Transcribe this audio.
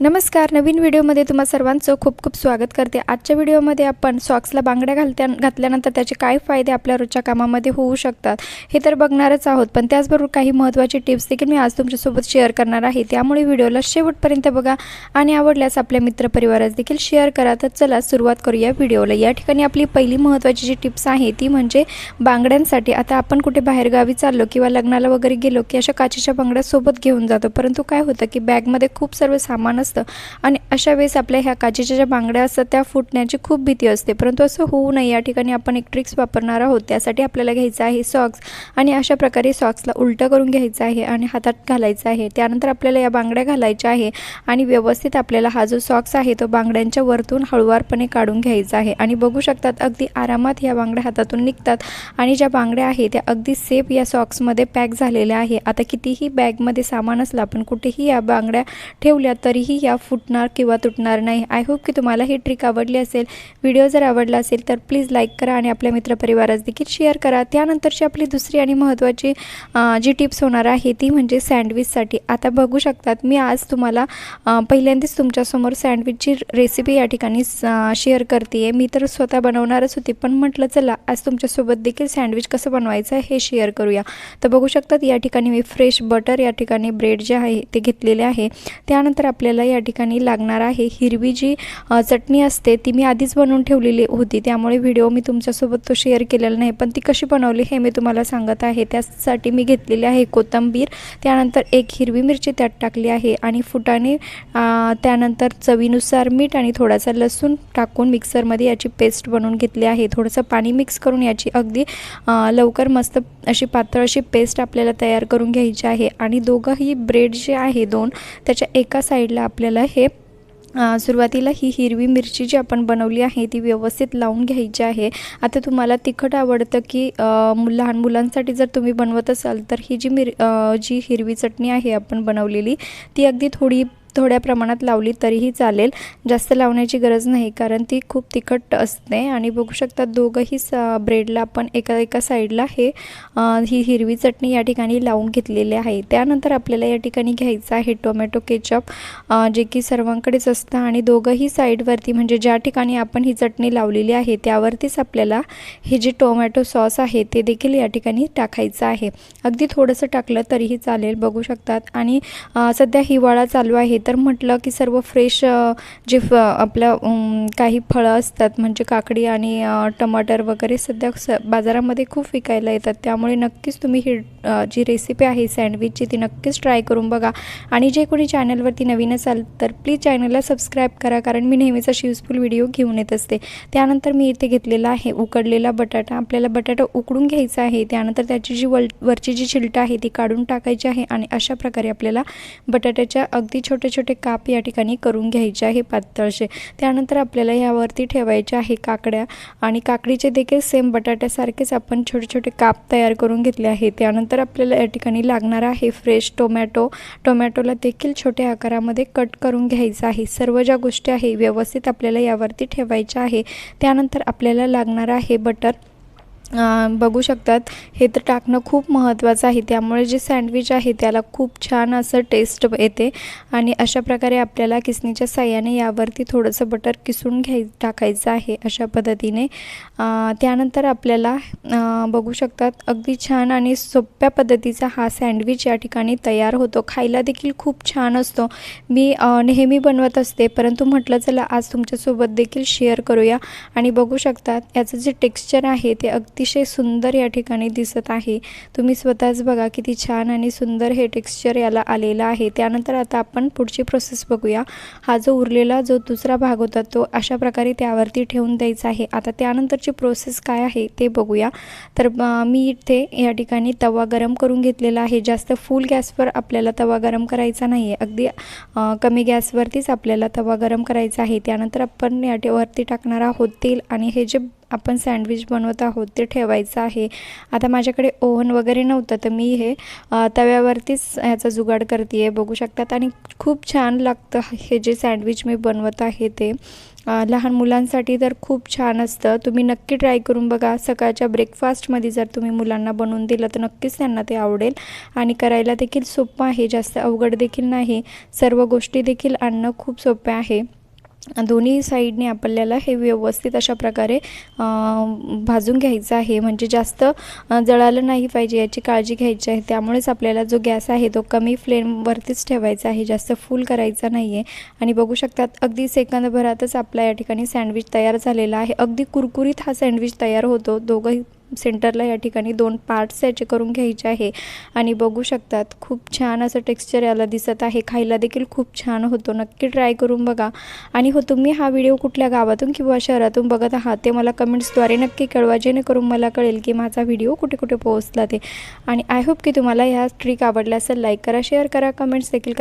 नमस्कार नवीन व्हिडिओमध्ये तुम्हा सर्वांचं खूप खूप स्वागत करते. आजच्या व्हिडिओमध्ये आपण सॉक्सला बांगड्या घालत्या घातल्यानंतर त्याचे काय फायदे आपल्या रोजच्या कामामध्ये होऊ शकतात हे तर बघणारच आहोत. पण त्याचबरोबर काही महत्त्वाचे टिप्स देखील मी आज तुमच्यासोबत शेअर करणार आहे. त्यामुळे व्हिडिओला शेवटपर्यंत बघा आणि आवडल्यास आपल्या मित्रपरिवारास देखील शेअर करा. तर चला सुरुवात करूया व्हिडिओला. या ठिकाणी आपली पहिली महत्त्वाची जी टिप्स आहे ती म्हणजे बांगड्यांसाठी. आता आपण कुठे बाहेरगावी चाललो किंवा लग्नाला वगैरे गेलो की अशा काचेच्या बांगड्या सोबत घेऊन जातो. परंतु काय होतं की बॅगमध्ये खूप सर्व सामान असतं. आणि अशा वेळेस आपल्या ह्या काचेच्या ज्या बांगड्या असतात त्या फुटण्याची खूप भीती असते. परंतु असं होऊ नये. या ठिकाणी आपण एक ट्रिक्स वापरणार आहोत. त्यासाठी आपल्याला घ्यायचं आहे सॉक्स आणि अशा प्रकारे सॉक्सला उलटं करून घ्यायचं आहे आणि हातात घालायचं आहे. त्यानंतर आपल्याला या बांगड्या घालायच्या आहे आणि व्यवस्थित आपल्याला हा जो सॉक्स आहे तो बांगड्यांच्या वरतून हळुवारपणे काढून घ्यायचा आहे. आणि बघू शकतात अगदी आरामात या बांगड्या हातातून निघतात. आणि ज्या बांगड्या आहेत त्या अगदी सेफ या सॉक्समध्ये पॅक झालेल्या आहे. आता कितीही बॅगमध्ये सामान असलं आपण कुठेही या बांगड्या ठेवल्या तरीही या फुटणार किंवा तुटणार नाही. आय होप की तुम्हाला ही ट्रिक आवडली असेल. व्हिडिओ जर आवडला असेल तर प्लीज लाईक करा आणि आपल्या मित्रपरिवारास देखील शेअर करा. त्यानंतरची आपली दुसरी आणि महत्त्वाची जी टिप्स होणार आहे ती म्हणजे सँडविचसाठी आता बघू शकतात मी आज तुम्हाला पहिल्यांदाच तुमच्यासमोर सँडविचची रेसिपी या ठिकाणी शेअर करते आहे मी तर स्वतः बनवणारच होती पण म्हटलं चला आज तुमच्यासोबत देखील सँडविच कसं बनवायचं हे शेअर करूया. तर बघू शकतात या ठिकाणी मी फ्रेश बटर या ठिकाणी ब्रेड जे आहे ते घेतलेले आहे. त्यानंतर आपल्याला या ठिकाणी लागणार आहे. हिरवी जी चटणी असते ती मी आधीच बनवून ठेवलेली होती. त्यामुळे व्हिडिओ मी तुमच्यासोबत तो शेअर केलेला नाही पण ती कशी बनवली हे मी तुम्हाला सांगत आहे. त्यासाठी मी घेतलेली आहे कोथिंबीर त्यानंतर एक हिरवी मिरची त्यात टाकली आहे आणि फुटाणे त्यानंतर चवीनुसार मीठ आणि थोडासा लसूण टाकून मिक्सरमध्ये याची पेस्ट बनवून घेतली आहे. थोडंसं पाणी मिक्स करून याची अगदी लवकर मस्त अशी पातळ अशी पेस्ट आपल्याला तयार करून घ्यायची आहे. आणि दोघंही ब्रेड जे आहे दोन त्याच्या एका साईडला आपल्याला हे सुरुवातीला ही हिरवी मिरची जी आपण बनवली आहे ती व्यवस्थित लावून घ्यायची आहे. आता तुम्हाला तिखट आवडतं की लहान मुलांसाठी जर तुम्ही बनवत असाल तर ही जी मिर जी हिरवी चटणी आहे आपण बनवलेली ती अगदी थोडी थोड्या प्रमाणात लावली तरीही चालेल. जास्त लावण्याची गरज नाही कारण ती खूप तिखट असते. आणि बघू शकता दोघंही स ब्रेडला आपण एका एका साईडला हे ही हिरवी चटणी या ठिकाणी लावून घेतलेली आहे. त्यानंतर आपल्याला या ठिकाणी घ्यायचं आहे टोमॅटो केचप जे की सर्वांकडेच असतं. आणि दोघंही साईडवरती म्हणजे ज्या ठिकाणी आपण ही चटणी लावलेली आहे त्यावरतीच आपल्याला हे जे टोमॅटो सॉस आहे ते देखील या ठिकाणी टाकायचं आहे. अगदी थोडंसं टाकलं तरीही चालेल बघू शकतात. आणि सध्या हिवाळा चालू आहे तर म्हटलं की सर्व फ्रेश जे फ आपलं काही फळं असतात म्हणजे काकडी आणि टमाटर वगैरे सध्या स बाजारामध्ये खूप विकायला येतात. त्यामुळे नक्कीच तुम्ही ही जी रेसिपी आहे सँडविचची ती नक्कीच ट्राय करून बघा. आणि जे कोणी चॅनलवरती नवीन असाल तर प्लीज चॅनलला सबस्क्राईब करा कारण मी नेहमीचा युजफुल व्हिडिओ घेऊन येत असते. त्यानंतर मी इथे घेतलेला आहे उकडलेला बटाटा. आपल्याला बटाटा उकडून घ्यायचा आहे त्यानंतर त्याची जी वल वरची जी चिलट आहे ती काढून टाकायची आहे आणि अशा प्रकारे आपल्याला बटाट्याच्या अगदी छोटे छोटे काप या ठिकाणी करून घ्यायचे आहे पातळसे त्यानंतर आपल्याला यावरती ठेवायचे आहे काकड्या आणि काकडीचे देखील सेम बटाट्यासारखेच आपण छोटे छोटे काप तयार करून घेतले आहे. त्यानंतर आपल्याला या ठिकाणी लागणार आहे फ्रेश टोमॅटो टोमॅटोला देखील छोट्या आकारामध्ये कट करून घ्यायचं आहे. सर्व ज्या गोष्टी आहे व्यवस्थित आपल्याला यावरती ठेवायच्या आहे. त्यानंतर आपल्याला लागणार आहे बटर बघू शकतात. हे तर टाकणं खूप महत्त्वाचं आहे. त्यामुळे जे सँडविच आहे त्याला खूप छान असं टेस्ट येते. आणि अशा प्रकारे आपल्याला किसणीच्या साह्याने यावरती थोडंसं बटर किसून घ्याय टाकायचं आहे अशा पद्धतीने. त्यानंतर आपल्याला बघू शकतात अगदी छान आणि सोप्या पद्धतीचा हा सँडविच या ठिकाणी तयार होतो. खायला देखील खूप छान असतो. मी नेहमी बनवत असते परंतु म्हटलं चला आज तुमच्यासोबत देखील शेअर करूया. आणि बघू शकतात याचं जे टेक्स्चर आहे ते अतिशय सुंदर या ठिकाणी दिसत आहे. तुम्ही स्वतःच बघा किती छान आणि सुंदर हे टेक्स्चर याला आलेलं आहे. त्यानंतर आता आपण पुढची प्रोसेस बघूया. हा जो उरलेला जो दुसरा भाग होता तो अशा प्रकारे त्यावरती ठेवून द्यायचा आहे. आता त्यानंतरची प्रोसेस काय आहे ते बघूया. तर मी इथे या ठिकाणी तवा गरम करून घेतलेला आहे. जास्त फुल गॅसवर आपल्याला तवा गरम करायचा नाही आहे अगदी कमी गॅसवरतीच आपल्याला तवा गरम करायचा आहे. त्यानंतर आपण याच्यावरती टाकणार आहोत तेल आणि हे जे आपण सँडविच बनवत आहोत ते ठेवायचं आहे. आता माझ्याकडे ओव्हन वगैरे नव्हतं तर मी हे तव्यावरतीच ह्याचा जुगाड करते आहे बघू शकतात. आणि खूप छान लागतं हे जे सँडविच मी बनवत आहे ते. लहान मुलांसाठी तर खूप छान असतं. तुम्ही नक्की ट्राय करून बघा. सकाळच्या ब्रेकफास्टमध्ये जर तुम्ही मुलांना बनवून दिलं तर नक्कीच त्यांना ते आवडेल. आणि करायला देखील सोपं आहे जास्त अवघड देखील नाही. सर्व गोष्टी देखील आणणं खूप सोपे आहे. दोन्ही साईडने आपल्याला हे व्यवस्थित अशा प्रकारे भाजून घ्यायचं आहे. म्हणजे जास्त जळालं नाही पाहिजे याची काळजी घ्यायची आहे. त्यामुळेच आपल्याला जो गॅस आहे तो कमी फ्लेमवरतीच ठेवायचा आहे. जास्त फुल करायचा नाही आहे आणि बघू शकतात अगदी सेकंदभरातच आपला या ठिकाणी सँडविच तयार झालेला आहे. अगदी कुरकुरीत हा सँडविच तयार होतो. दोघंही सेंटरला या ठिकाणी दोन पार्ट्स याचे करून घ्यायचे आहे. आणि बघू शकतात खूप छान असं टेक्स्चर याला दिसत आहे. खायला देखील खूप छान होतो. नक्की ट्राय करून बघा. आणि हो तुम्ही हा व्हिडिओ कुठल्या गावातून किंवा शहरातून बघत आहात ते मला कमेंट्सद्वारे नक्की कळवा जेणेकरून मला कळेल की माझा व्हिडिओ कुठे कुठे पोहोचला ते. आणि आय होप की तुम्हाला ह्या ट्रिक आवडल्या असेल लाईक करा शेअर करा कमेंट्स देखील